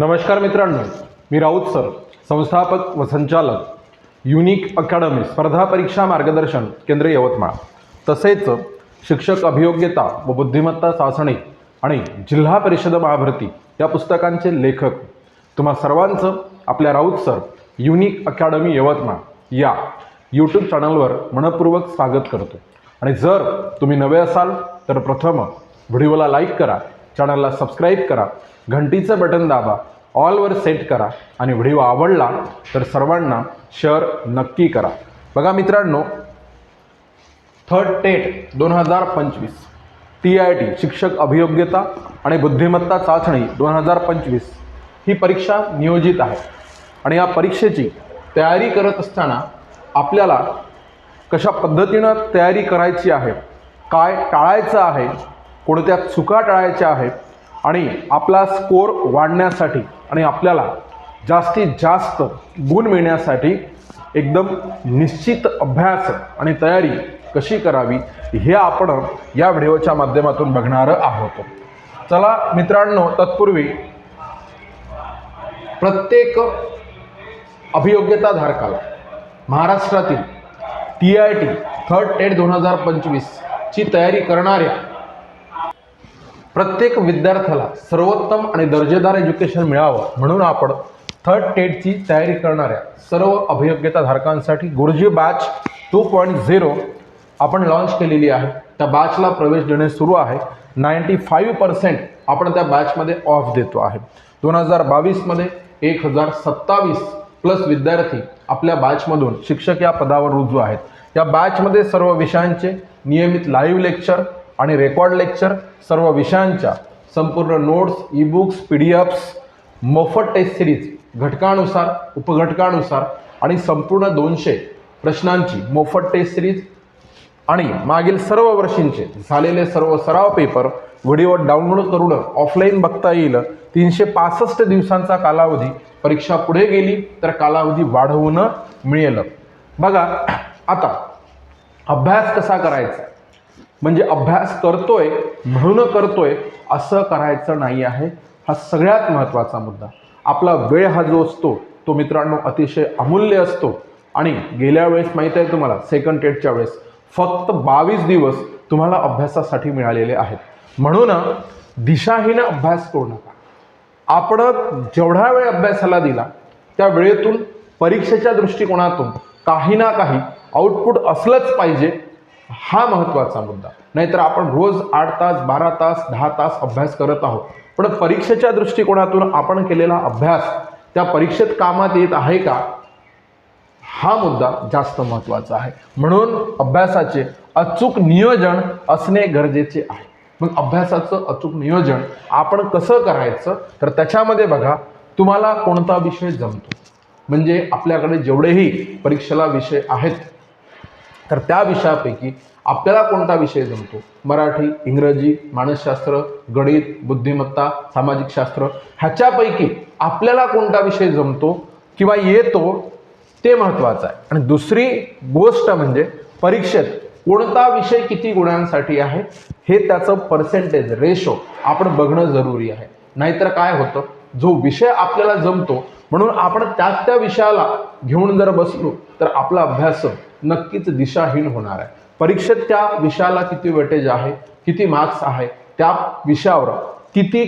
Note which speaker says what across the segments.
Speaker 1: नमस्कार मित्रांनो मी राऊत सर संस्थापक व संचालक युनिक अकॅडमी स्पर्धा परीक्षा मार्गदर्शन केंद्र यवतमाळ. तसेच शिक्षक अभियोग्यता व बुद्धिमत्ता चाचणी आणि जिल्हा परिषद महाभरती या पुस्तकांचे लेखक. तुम्हा सर्वांचं आपल्या Raut sir unique academy Yavatmal या यूट्यूब चॅनलवर मनपूर्वक स्वागत करतो. आणि जर तुम्ही नवे असाल तर प्रथम व्हिडिओला लाईक करा चॅनलला सबस्क्राईब करा घंटीचं बटन दाबा ऑलवर सेट करा आणि व्हिडिओ आवडला तर सर्वांना शेअर नक्की करा. बघा मित्रांनो थर्ड टेट दोन हजार पंचवीस टी आय टी शिक्षक अभियोग्यता आणि बुद्धिमत्ता चाचणी दोन हजार पंचवीस ही परीक्षा नियोजित आहे. आणि या परीक्षेची तयारी करत असताना आपल्याला कशा पद्धतीनं तयारी करायची आहे काय टाळायचं आहे कोणत्या चुका टाळायच्या आहेत आणि आपला स्कोर वाढण्यासाठी आणि आपल्याला जास्तीत जास्त गुण मिळण्यासाठी एकदम निश्चित अभ्यास आणि तयारी कशी करावी हे आपण या व्हिडिओच्या माध्यमातून बघणार आहोत. चला मित्रांनो तत्पूर्वी प्रत्येक अभियोग्यताधारकाला महाराष्ट्रातील टी आय टी थर्ड एड दोन हजार पंचवीसची तयारी करणाऱ्या प्रत्येक विद्यार्थ्याला सर्वोत्तम आणि दर्जेदार एज्युकेशन मिळावं म्हणून आपण थर्ड टेटची तयारी करणाऱ्या सर्व अभियोग्यताधारकांसाठी Guruji batch two point zero आपण लॉन्च केलेली आहे. त्या बॅचला प्रवेश देणे सुरू आहे. नाईंटी फाईव्ह पर्सेंट आपण त्या बॅचमध्ये ऑफ देतो आहे. दोन हजार बावीसमध्ये एक हजार सत्तावीस प्लस विद्यार्थी आपल्या बॅचमधून शिक्षक या पदावर रुजू आहेत. या बॅचमध्ये सर्व विषयांचे नियमित लाईव्ह लेक्चर आणि रेकॉर्ड लेक्चर सर्व विषयांच्या संपूर्ण notes e books P D Fs मोफत टेस्ट सिरीज घटकानुसार उपघटकानुसार आणि संपूर्ण दोनशे प्रश्नांची मोफत टेस्ट सिरीज आणि मागील सर्व वर्षींचे झालेले सर्व सराव पेपर व्हिडिओ डाउनलोड करून ऑफलाईन बघता येईल. तीनशे पासष्ट दिवसांचा कालावधी परीक्षा पुढे गेली तर कालावधी वाढवून मिळेल. बघा आता अभ्यास कसा करायचा? म्हणजे अभ्यास करतोय म्हणून करतोय असं करायचं नाही आहे. हा सगळ्यात महत्त्वाचा मुद्दा. आपला वेळ हा जो असतो तो मित्रांनो अतिशय अमूल्य असतो. आणि गेल्या वेळेस माहीत आहे तुम्हाला सेकंड टेटच्या वेळेस फक्त बावीस दिवस तुम्हाला अभ्यासासाठी मिळालेले आहेत. म्हणून दिशाहीनं अभ्यास करू नका. आपण जेवढा वेळ अभ्यासाला दिला त्या वेळेतून परीक्षेच्या दृष्टिकोनातून काही ना काही आउटपुट असलंच पाहिजे. हा महत्त्वाचा मुद्दा. नाहीतर आपण रोज आठ तास बारा तास दहा तास अभ्यास करत आहोत. पण परीक्षेच्या दृष्टिकोनातून आपण केलेला अभ्यास त्या परीक्षेत कामात येत आहे का? हा मुद्दा जास्त महत्त्वाचा आहे. म्हणून अभ्यासाचे अचूक नियोजन असणे गरजेचे आहे. मग अभ्यासाचं अचूक नियोजन आपण कसं करायचं? तर त्याच्यामध्ये बघा तुम्हाला कोणता विषय जमतो? म्हणजे आपल्याकडे जेवढेही परीक्षेला विषय आहेत तर त्या विषयापैकी आपल्याला कोणता विषय जमतो? मराठी इंग्रजी मानसशास्त्र गणित बुद्धिमत्ता सामाजिक शास्त्र ह्याच्यापैकी आपल्याला कोणता विषय जमतो किंवा येतो ते महत्त्वाचं आहे. आणि दुसरी गोष्ट म्हणजे परीक्षेत कोणता विषय किती गुणांसाठी आहे हे त्याचं पर्सेंटेज रेशो आपण बघणं जरुरी आहे. नाहीतर काय होतं? जो विषय आपल्याला जमतो म्हणून आपण त्याच त्या विषयाला घेऊन जर बसलो तर आपला अभ्यास नक्कीच दिशाहीन होणार आहे. परीक्षेत त्या विषयाला किती वेटेज आहे किती मार्क्स आहे त्या विषयावर किती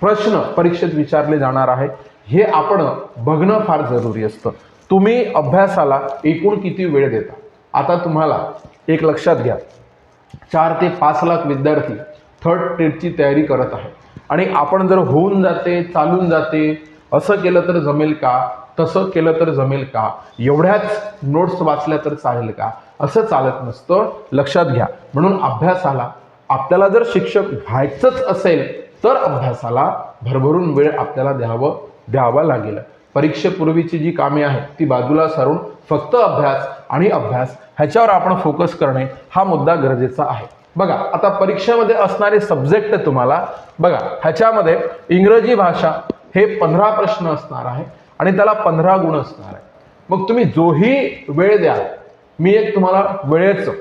Speaker 1: प्रश्न परीक्षेत विचारले जाणार आहे हे आपण बघणं फार जरुरी असतं. तुम्ही अभ्यासाला एकूण किती वेळ देता? आता तुम्हाला एक लक्षात घ्या. चार ते पाच लाख विद्यार्थी थर्ड टेटची तयारी करत आहे आणि आपण जर होऊन जाते चालून जाते असं केलं तर जमेल का? तसं केलं तर जमेल का? एवढ्याच नोट्स वाचल्या तर चालेल का? असं चालत नसतं. लक्षात घ्या. म्हणून अभ्यासाला आपल्याला जर शिक्षक व्हायचंच असेल तर अभ्यासाला भरभरून वेळ आपल्याला द्यावं द्यावा लागेल. परीक्षेपूर्वीची जी कामे आहेत ती बाजूला सारून फक्त अभ्यास आणि अभ्यास ह्याच्यावर आपण फोकस करणे हा मुद्दा गरजेचा आहे. बघा आता परीक्षेमध्ये असणारे सब्जेक्ट तुम्हाला बघा ह्याच्यामध्ये इंग्रजी भाषा हे पंधरा प्रश्न असणार आहे आणि त्याला पंधरा गुण असणार आहे. मग तुम्ही जोही वेळ द्याल. मी एक तुम्हाला वेळेचं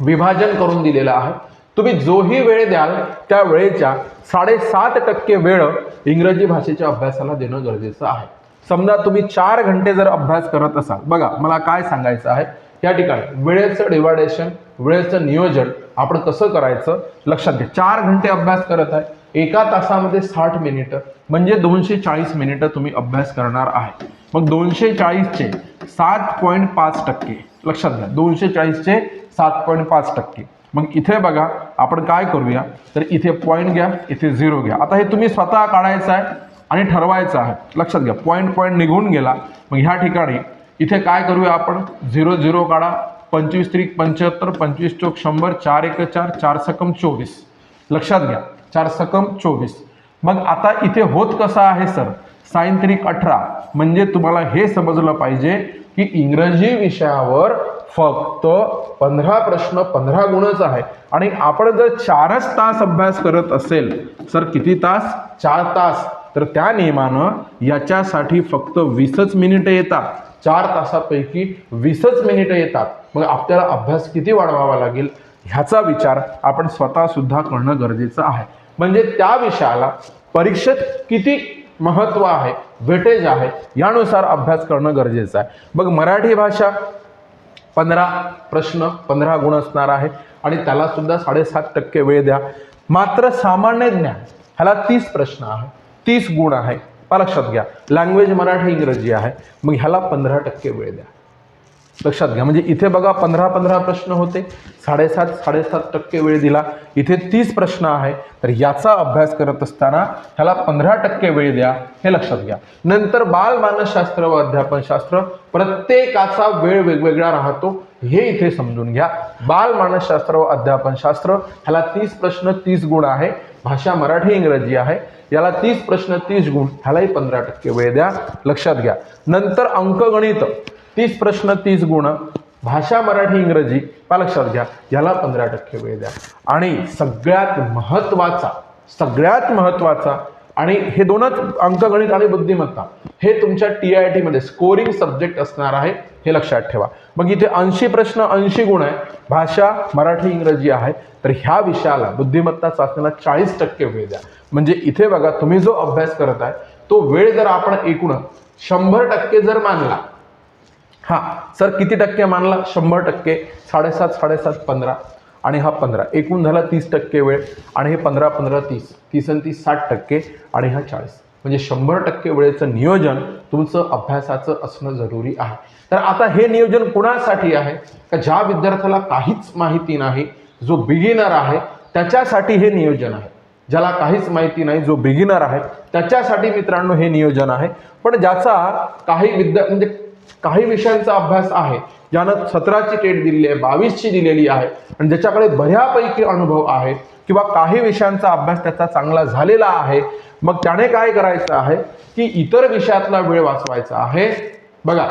Speaker 1: विभाजन करून दिलेलं आहे. तुम्ही जोही वेळ द्याल त्या वेळेच्या साडेसात टक्के वेळ इंग्रजी भाषेच्या अभ्यासाला देणं गरजेचं आहे. समजा तुम्ही चार घंटे जर अभ्यास करत असाल. बघा मला काय सांगायचं आहे? या ठिकाणी वेळेचं डिवायडेशन वेळेचं नियोजन आपण कसं करायचं? लक्षात घ्या. चार घंटे अभ्यास करत आहे. एका तासामध्ये साठ मिनिटं म्हणजे दोनशे चाळीस मिनिटं तुम्ही अभ्यास करणार आहे. मग दोनशे चाळीसचे सात पॉईंट पाच टक्के लक्षात घ्या दोनशे चाळीसचे सात पॉईंट पाच टक्के. मग इथे बघा आपण काय करूया? तर इथे पॉईंट घ्या इथे झिरो घ्या. आता हे तुम्ही स्वतः काढायचं आहे आणि ठरवायचं आहे. लक्षात घ्या पॉईंट पॉईंट निघून गेला. मग ह्या ठिकाणी इथे काय करूया आपण? झिरो झिरो काढा. पंचवीस त्रिक पंच्याहत्तर पंचवीस चौक शंभर चार एक चार चार सकम चोवीस. लक्षात घ्या. चार सकम चोवीस. मग आता इथे होत कसा आहे सर? सायंत्रिक त्रिक अठरा. म्हणजे तुम्हाला हे समजलं पाहिजे की इंग्रजी विषयावर फक्त पंधरा प्रश्न पंधरा गुणच आहे. आणि आपण जर चारच तास अभ्यास करत असेल सर किती तास? चार तास. तर त्या नियमानं याच्यासाठी फक्त वीसच मिनिटं येतात. चार तासापैकी वीसच मिनिटं येतात. मग आपल्याला अभ्यास किती वाढवावा लागेल? ह्याचा विचार आपण स्वतःसुद्धा करणं गरजेचं आहे. म्हणजे त्या विषयाला परीक्षेत किती महत्त्व आहे वेटेज आहे यानुसार अभ्यास करणं गरजेचं आहे. मग मराठी भाषा पंधरा प्रश्न पंधरा गुण असणार आहे आणि त्याला सुद्धा साडेसात टक्के वेळ द्या. मात्र सामान्य ज्ञान ह्याला तीस प्रश्न आहे तीस गुण आहे. लक्षात घ्या. लँग्वेज मराठी इंग्रजी आहे. मग ह्याला पंधरा टक्के वेळ द्या. लक्षात घ्या. म्हणजे इथे बघा पंधरा पंधरा प्रश्न होते. साडेसात साडेसात टक्के वेळ दिला. इथे तीस प्रश्न आहे. तर याचा अभ्यास करत असताना ह्याला पंधरा टक्के वेळ द्या हे लक्षात घ्या. नंतर बालमानसशास्त्र व अध्यापनशास्त्र प्रत्येकाचा वेळ वेगवेगळा राहतो. हे इथे समजून घ्या. बाल मानसशास्त्र व अध्यापनशास्त्र ह्याला तीस प्रश्न तीस गुण आहे. भाषा मराठी इंग्रजी आहे. याला तीस प्रश्न तीस गुण ह्यालाही पंधरा टक्के वेळ द्या. लक्षात घ्या. नंतर अंकगणित. तीस प्रश्न तीस गुण. भाषा मराठी इंग्रजी. का लक्षात घ्या. याला पंधरा टक्के वेळ द्या. आणि सगळ्यात महत्त्वाचा सगळ्यात महत्त्वाचा आणि हे दोनच अंकगणित आणि बुद्धिमत्ता हे तुमच्या टी आय टीमध्ये स्कोरिंग सब्जेक्ट असणार आहे हे लक्षात ठेवा. मग इथे ऐंशी प्रश्न ऐंशी गुण आहे. भाषा मराठी इंग्रजी आहे. तर ह्या विषयाला बुद्धिमत्ता चाचणीला चाळीस टक्के वेळ द्या. म्हणजे इथे बघा तुम्ही जो अभ्यास करत आहे तो वेळ जर आपण एकूण शंभर टक्के जर मानला हां सर किती टक्के मानला? शंभर टक्के. साडेसात साडेसात पंधरा. आणि हा पंधरा. एकूण झाला तीस टक्के वेळ. आणि हे पंधरा पंधरा तीस. तीस आणि तीस साठ टक्के. आणि हा चाळीस. म्हणजे शंभर टक्के वेळेचं नियोजन तुमचं अभ्यासाचं असणं जरुरी आहे. तर आता हे नियोजन कुणासाठी आहे? का ज्या विद्यार्थ्याला काहीच माहिती नाही जो बिगिनर आहे त्याच्यासाठी हे नियोजन आहे. ज्याला काहीच माहिती नाही जो बिगिनर आहे त्याच्यासाठी मित्रांनो हे नियोजन आहे. पण ज्याचा काही विद्या म्हणजे काही विषयांचा अभ्यास आहे. ज्यानं सतराची टेट दिलेली आहे बावीसची दिलेली आहे. आणि ज्याच्याकडे बऱ्यापैकी अनुभव आहे किंवा काही विषयांचा अभ्यास त्याचा चांगला झालेला आहे मग त्याने काय करायचं आहे? की इतर विषयातला वेळ वाचवायचा आहे. बघा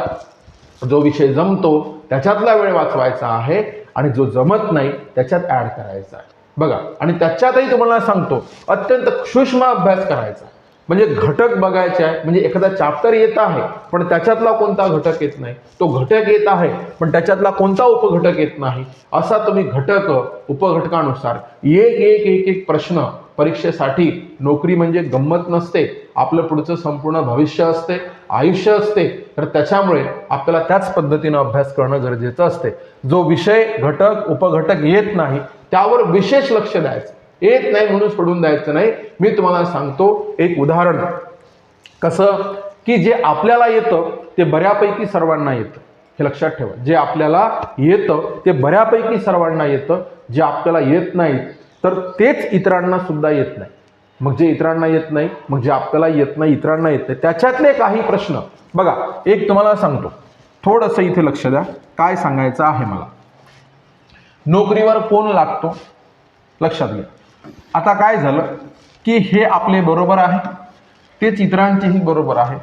Speaker 1: जो विषय जमतो त्याच्यातला वेळ वाचवायचा आहे आणि जो जमत नाही त्याच्यात ॲड करायचा आहे. बघा आणि त्याच्यातही तुम्हाला सांगतो अत्यंत सूक्ष्म अभ्यास करायचा म्हणजे घटक बघायचे आहे म्हणजे एखादा चॅप्टर येत आहे पण त्याच्यातला कोणता घटक येत नाही. तो घटक येत आहे पण त्याच्यातला कोणता उपघटक येत नाही. असा तुम्ही घटक उपघटकानुसार एक एक एक एक प्रश्न परीक्षेसाठी नोकरी म्हणजे गंमत नसते. आपलं पुढचं संपूर्ण भविष्य असते आयुष्य असते. तर त्याच्यामुळे आपल्याला त्याच पद्धतीनं अभ्यास करणं गरजेचं असते. जो विषय घटक उपघटक येत नाही त्यावर विशेष लक्ष द्यायचं. येत नाही म्हणून सोडून द्यायचं नाही. मी तुम्हाला सांगतो एक उदाहरण. कसं? की जे आपल्याला येतं ते बऱ्यापैकी सर्वांना येतं. हे लक्षात ठेवा. जे आपल्याला येतं ते बऱ्यापैकी सर्वांना येतं. जे आपल्याला येत नाही तर तेच इतरांना सुद्धा येत नाही. मग जे इतरांना येत नाही मग जे आपल्याला येत नाही इतरांना येत नाही. त्याच्यातले काही प्रश्न. बघा एक तुम्हाला सांगतो. थोडंसं इथे लक्ष द्या. काय सांगायचं आहे मला? नोकरीवर फोन लागतो. लक्षात घ्या. आता काय झालं की हे आपले बरोबर आहे तेच इतरांचेही बरोबर आहे.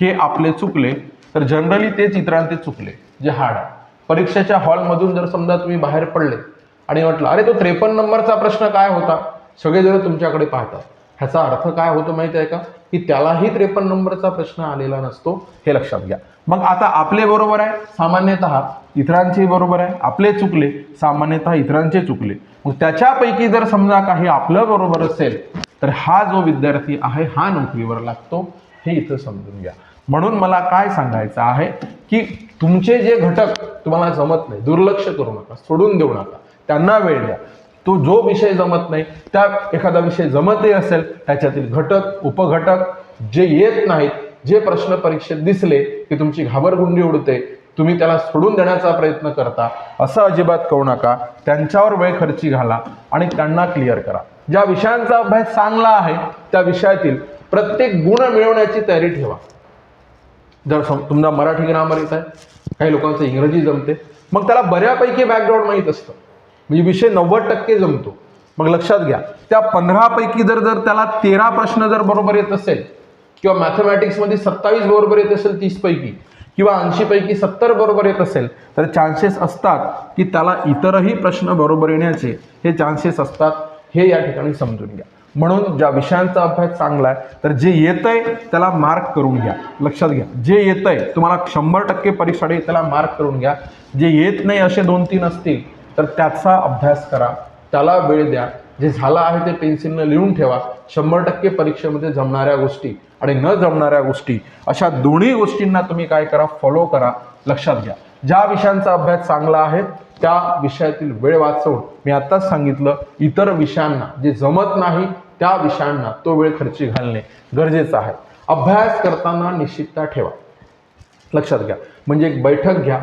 Speaker 1: हे आपले चुकले तर जनरली तेच इतरांचे चुकले जे हार्ड आहे. परीक्षेच्या हॉलमधून जर समजा तुम्ही बाहेर पडले आणि म्हटलं अरे तो त्रेपन्न नंबरचा प्रश्न काय होता? सगळेजण तुमच्याकडे पाहतात. ह्याचा अर्थ काय होतो माहिती आहे का? की त्यालाही त्रेपन्न नंबरचा प्रश्न आलेला नसतो हे लक्षात घ्या. मग आता आपले बरोबर आहे सामान्यतः इतरांचे बरोबर आहे आपले चुकले सामान्यतः इतरांचे चुकले. मग त्याच्यापैकी जर समजा काही आपलं बरोबर असेल तर हा जो विद्यार्थी आहे हा नोकरीवर लागतो. हे इथं समजून घ्या. म्हणून मला काय सांगायचं आहे की तुमचे जे घटक तुम्हाला जमत नाही दुर्लक्ष करू नका सोडून देऊ नका. त्यांना वेळ द्या. तो जो विषय जमत नाही त्या एखादा विषय जमतही असेल त्याच्यातील घटक उपघटक जे येत नाहीत जे प्रश्न परीक्षेत दिसले की तुमची घाबरगुंडी उडते तुम्ही त्याला सोडून देण्याचा प्रयत्न करता असं अजिबात करू नका. त्यांच्यावर वेळ खर्ची घाला आणि त्यांना क्लिअर करा. ज्या विषयांचा अभ्यास चांगला आहे त्या विषयातील प्रत्येक गुण मिळवण्याची तयारी ठेवा. जर सम तुमचा मराठी ग्रामर येत आहे काही लोकांचं इंग्रजी जमते मग त्याला बऱ्यापैकी बॅकग्राऊंड माहीत असतं. म्हणजे विषय नव्वद टक्के जमतो. मग लक्षात घ्या त्या पंधरापैकी जर जर त्याला तेरा प्रश्न जर बरोबर येत असेल किंवा मॅथमॅटिक्समध्ये सत्तावीस बरोबर येत असेल तीसपैकी किंवा ऐंशीपैकी सत्तर बरोबर येत असेल तर चान्सेस असतात की त्याला इतरही प्रश्न बरोबर येण्याचे हे चान्सेस असतात हे या ठिकाणी समजून घ्या. म्हणून ज्या विषयांचा अभ्यास चांगला आहे तर जे येतंय त्याला मार्क करून घ्या. लक्षात घ्या. जे येतंय तुम्हाला शंभर टक्के परीक्षा त्याला मार्क करून घ्या. जे येत नाही असे दोन तीन असतील तर त्याचा अभ्यास करा. त्याला वेळ द्या. जे झालं आहे ते पेन्सिलनं लिहून ठेवा. शंभर टक्के परीक्षेमध्ये जमणाऱ्या गोष्टी आणि न जमणाऱ्या गोष्टी अशा दोन्ही गोष्टींना तुम्ही काय करा फॉलो करा लक्षात घ्या. ज्या विषयांचा अभ्यास चांगला आहे त्या विषयातील वेळ वाचवून मी आत्ताच सांगितलं इतर विषयांना जे जमत नाही त्या विषयांना तो वेळ खर्ची घालणे गरजेचं आहे. अभ्यास करताना निश्चितता ठेवा. लक्षात घ्या. म्हणजे एक बैठक घ्या.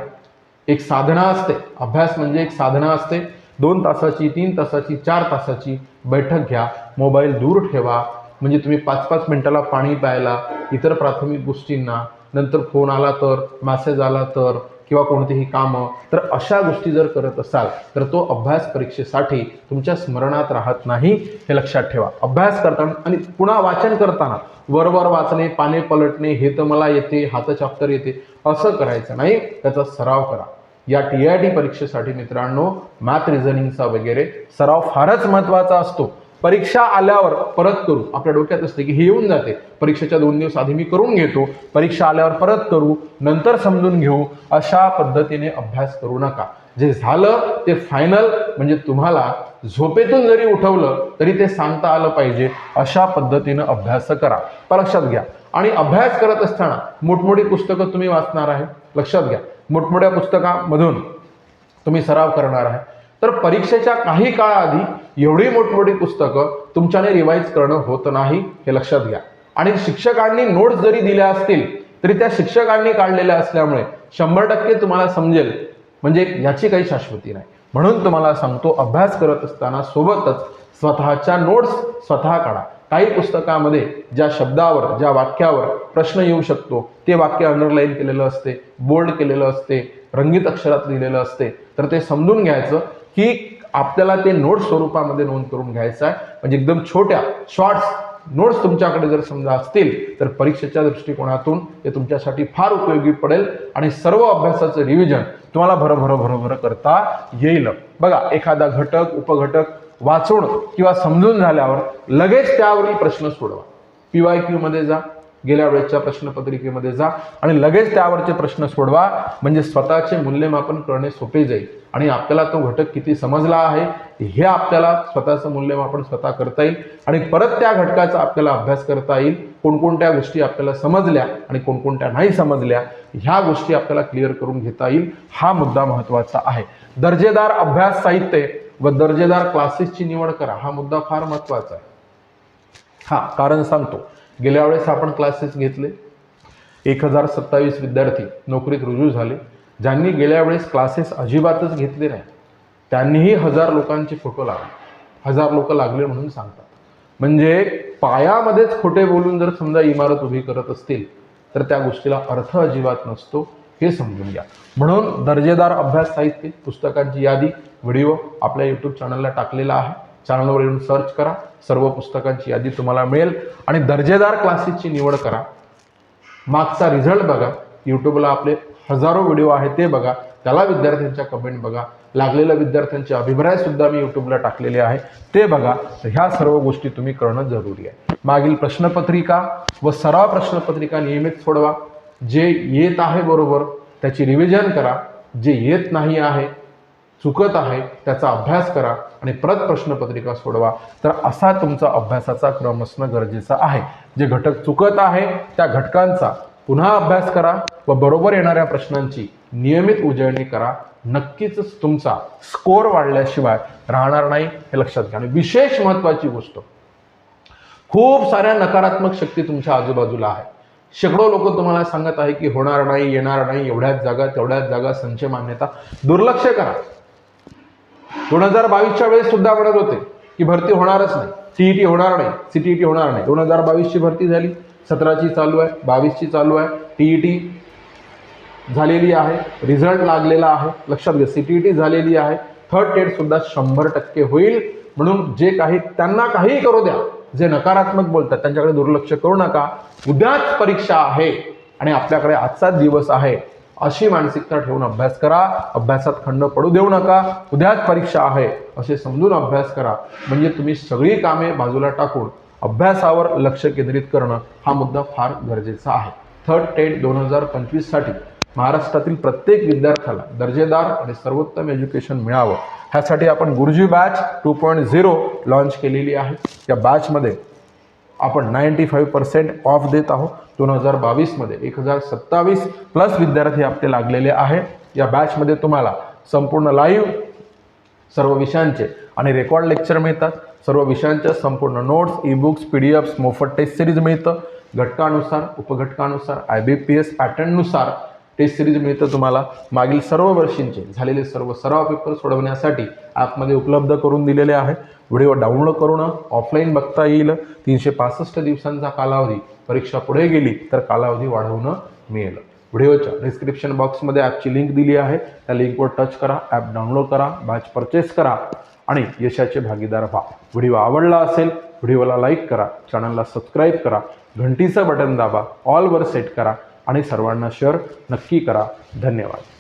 Speaker 1: एक साधना असते. अभ्यास म्हणजे एक साधना असते. दोन तासाची तीन तासाची चार तासाची बैठक घ्या. मोबाईल दूर ठेवा. म्हणजे तुम्ही पाच पाच मिनटाला पाणी प्यायला इतर प्राथमिक गोष्टींना नंतर फोन आला तर मॅसेज आला तर किंवा कोणतीही कामं तर अशा गोष्टी जर करत असाल तर तो अभ्यास परीक्षेसाठी तुमच्या स्मरणात राहत नाही हे लक्षात ठेवा. अभ्यास करताना आणि पुन्हा वाचन करताना वरवर वाचणे पाने पलटणे हे तर मला येते हात चाप्टर येते असं करायचं नाही त्याचा सराव करा. या टी आय टी परीक्षेसाठी मित्रांनो मॅथ रिझनिंगचा वगैरे सराव फारच महत्त्वाचा असतो. परीक्षा आल्यावर परत करू. आपल्या डोक्यात असते की हे येऊन जाते. परीक्षेच्या दोन दिवस आधी मी करून घेतो. परीक्षा आल्यावर परत करू. नंतर समजून घेऊ. अशा पद्धतीने अभ्यास करू नका. जे झालं ते फायनल म्हणजे तुम्हाला झोपेतून जरी उठवलं तरी ते सांगता आलं पाहिजे. अशा पद्धतीनं अभ्यास करा. लक्षात घ्या. आणि अभ्यास करत असताना मोठमोठी पुस्तकं तुम्ही वाचणार आहे. लक्षात घ्या. मोठमोठ्या पुस्तकामधून तुम्ही सराव करणार आहे. तर परीक्षेच्या काही काळाआधी एवढी मोठमोठी पुस्तकं तुमच्याने रिवाईज करणं होत नाही हे लक्षात घ्या. आणि शिक्षकांनी नोट्स जरी दिल्या असतील तरी त्या शिक्षकांनी काढलेल्या असल्यामुळे शंभर टक्के तुम्हाला समजेल. म्हणजे याची काही शाश्वती नाही. म्हणून तुम्हाला सांगतो अभ्यास करत असताना सोबतच स्वतःच्या नोट्स स्वतः काढा. काही पुस्तकामध्ये ज्या शब्दावर ज्या वाक्यावर प्रश्न येऊ शकतो. ते वाक्य अंडरलाईन केलेलं असते बोल्ड केलेलं असते रंगीत अक्षरात लिहिलेलं असते. तर ते समजून घ्यायचं की आपल्याला ते नोट्स स्वरूपामध्ये नोंद करून घ्यायचं आहे. म्हणजे एकदम छोट्या शॉर्ट्स नोट्स तुमच्याकडे जर समजा असतील तर परीक्षेच्या दृष्टिकोनातून ते तुमच्यासाठी फार उपयोगी पडेल आणि सर्व अभ्यासाचं रिव्हिजन तुम्हाला भरभर भरं करता येईल. बघा एखादा घटक उपघटक वाचून किंवा समजून झाल्यावर लगेच त्यावरील प्रश्न सोडवा. पी वाय क्यूमध्ये जा. गेल्या वेळेसच्या प्रश्नपत्रिकेमध्ये जा आणि लगेच त्यावरचे प्रश्न सोडवा. म्हणजे स्वतःचे मूल्यमापन करणे सोपे जाईल. आणि आपल्याला तो घटक किती समजला आहे हे आपल्याला स्वतःचं मूल्यमापन स्वतः करता येईल. आणि परत त्या घटकाचा आपल्याला अभ्यास करता येईल. कोणकोणत्या गोष्टी आपल्याला समजल्या आणि कोणकोणत्या नाही समजल्या ह्या गोष्टी आपल्याला क्लिअर करून घेता येईल. हा मुद्दा महत्त्वाचा आहे. दर्जेदार अभ्यास साहित्य व दर्जेदार क्लासेसची निवड करा. हा मुद्दा फार महत्त्वाचा आहे. हा कारण सांगतो. गेल्या वेळेस आपण क्लासेस घेतले. एक हजार सत्तावीस विद्यार्थी नोकरीत रुजू झाले. ज्यांनी गेल्या वेळेस क्लासेस अजिबातच घेतले नाही त्यांनीही हजार लोकांचे फोटो लागले. हजार लोक लागले म्हणून सांगतात. म्हणजे पायामध्येच खोटे बोलून जर समजा इमारत उभी करत असतील तर त्या गोष्टीला अर्थ अजिबात नसतो हे समजून घ्या. म्हणून दर्जेदार अभ्यास साहित्य पुस्तकांची यादी व्हिडिओ आपल्या यूट्यूब चॅनलला टाकलेला आहे. चॅनलवर येऊन सर्च करा. सर्व पुस्तकांची यादी तुम्हाला मिळेल. आणि दर्जेदार क्लासेसची निवड करा. मागचा रिझल्ट बघा. यूट्यूबला आपले हजारो व्हिडिओ आहेत ते बघा. त्याला विद्यार्थ्यांच्या कमेंट बघा. लागलेल्या विद्यार्थ्यांचे अभिप्राय सुद्धा मी यूट्यूबला टाकलेले आहे. ते बघा. तर ह्या सर्व गोष्टी तुम्ही करणं जरुरी आहे. मागील प्रश्नपत्रिका व सराव प्रश्नपत्रिका नियमित सोडवा. जे येत आहे बरोबर त्याची रिव्हिजन करा. जे येत नाही आहे चुकत आहे त्याचा अभ्यास करा आणि परत प्रश्नपत्रिका सोडवा. तर असा तुमचा अभ्यासाचा क्रम असणं गरजेचं आहे. जे घटक चुकत आहे त्या घटकांचा पुन्हा अभ्यास करा व बरोबर येणाऱ्या प्रश्नांची नियमित उजळणी करा. नक्कीच तुमचा स्कोअर वाढल्याशिवाय राहणार नाही हे लक्षात घ्या. आणि विशेष महत्त्वाची गोष्ट खूप साऱ्या नकारात्मक शक्ती तुमच्या आजूबाजूला आहे. शेकडो लोक तुम्हाला सांगत आहे की होणार नाही येणार नाही एवढ्याच जागा तेवढ्याच जागा संचय मान्यता. दुर्लक्ष करा. दोन हजार बावीसच्या वेळेस सुद्धा म्हणत होते की भरती होणारच नाही. सीईटी होणार नाही सीटीईटी होणार नाही. दोन हजार बावीसची भरती झाली. सतराची चालू आहे बावीसची चालू आहे. टीईटी झालेली आहे रिझल्ट लागलेला आहे. लक्षात घ्या सीटीईटी झालेली आहे. थर्ड टेट सुद्धा शंभर टक्के होईल. म्हणून जे काही त्यांना काहीही करू द्या जे नकारात्मक बोलतात त्यांच्याकडे दुर्लक्ष करू नका. उद्याच परीक्षा आहे आणि आपल्याकडे आजचाच दिवस आहे. अशी मानसिकता ठेवून अभ्यास करा. अभ्यासात खंड पडू देऊ नका. उद्याच परीक्षा आहे असे समजून अभ्यास करा. म्हणजे तुम्ही सगळी कामे बाजूला टाकून अभ्यासावर लक्ष केंद्रित करणं हा मुद्दा फार गरजेचा आहे. थर्ड टेट दोन हजार पंचवीससाठी महाराष्ट्रातील प्रत्येक विद्यार्थ्याला दर्जेदार आणि सर्वोत्तम एज्युकेशन मिळावं. ह्यासाठी आपण Guruji batch two point zero launch केलेली आहे. या बॅचमध्ये आपण नाईंटी फाईव्ह पर्सेंट ऑफ देत आहोत. दोन हजार बावीसमध्ये एक हजार सत्तावीस प्लस विद्यार्थी आपले लागलेले आहे. या बॅचमध्ये तुम्हाला संपूर्ण लाईव्ह सर्व विषयांचे आणि रेकॉर्ड लेक्चर मिळतात. सर्व विषयांच्या संपूर्ण notes e books P D Fs मोफत टेस्ट सिरीज मिळतं. घटकानुसार उपघटकानुसार आय बी पी एस पॅटर्ननुसार टेस्ट सिरीज मिळतं तुम्हाला. मागील सर्व वर्षींचे झालेले सर्व सराव पेपर सोडवण्यासाठी ॲपमध्ये उपलब्ध करून दिलेले आहे व्हिडिओ डाउनलोड करून ऑफलाईन बघता येईल. तीनशे पासष्ट दिवसांचा कालावधी. परीक्षा पुढे गेली तर कालावधी वाढवणं मिळेल. व्हिडिओच्या डिस्क्रिप्शन बॉक्समध्ये ॲपची लिंक दिली आहे. त्या लिंकवर टच करा ॲप डाउनलोड करा बॅच परचेस करा आणि यशाचे भागीदार व्हा. व्हिडिओ आवडला असेल व्हिडिओला लाईक करा चॅनलला सबस्क्राईब करा घंटीचं बटन दाबा ऑलवर सेट करा. आणि सर्वांना शेअर नक्की करा. धन्यवाद.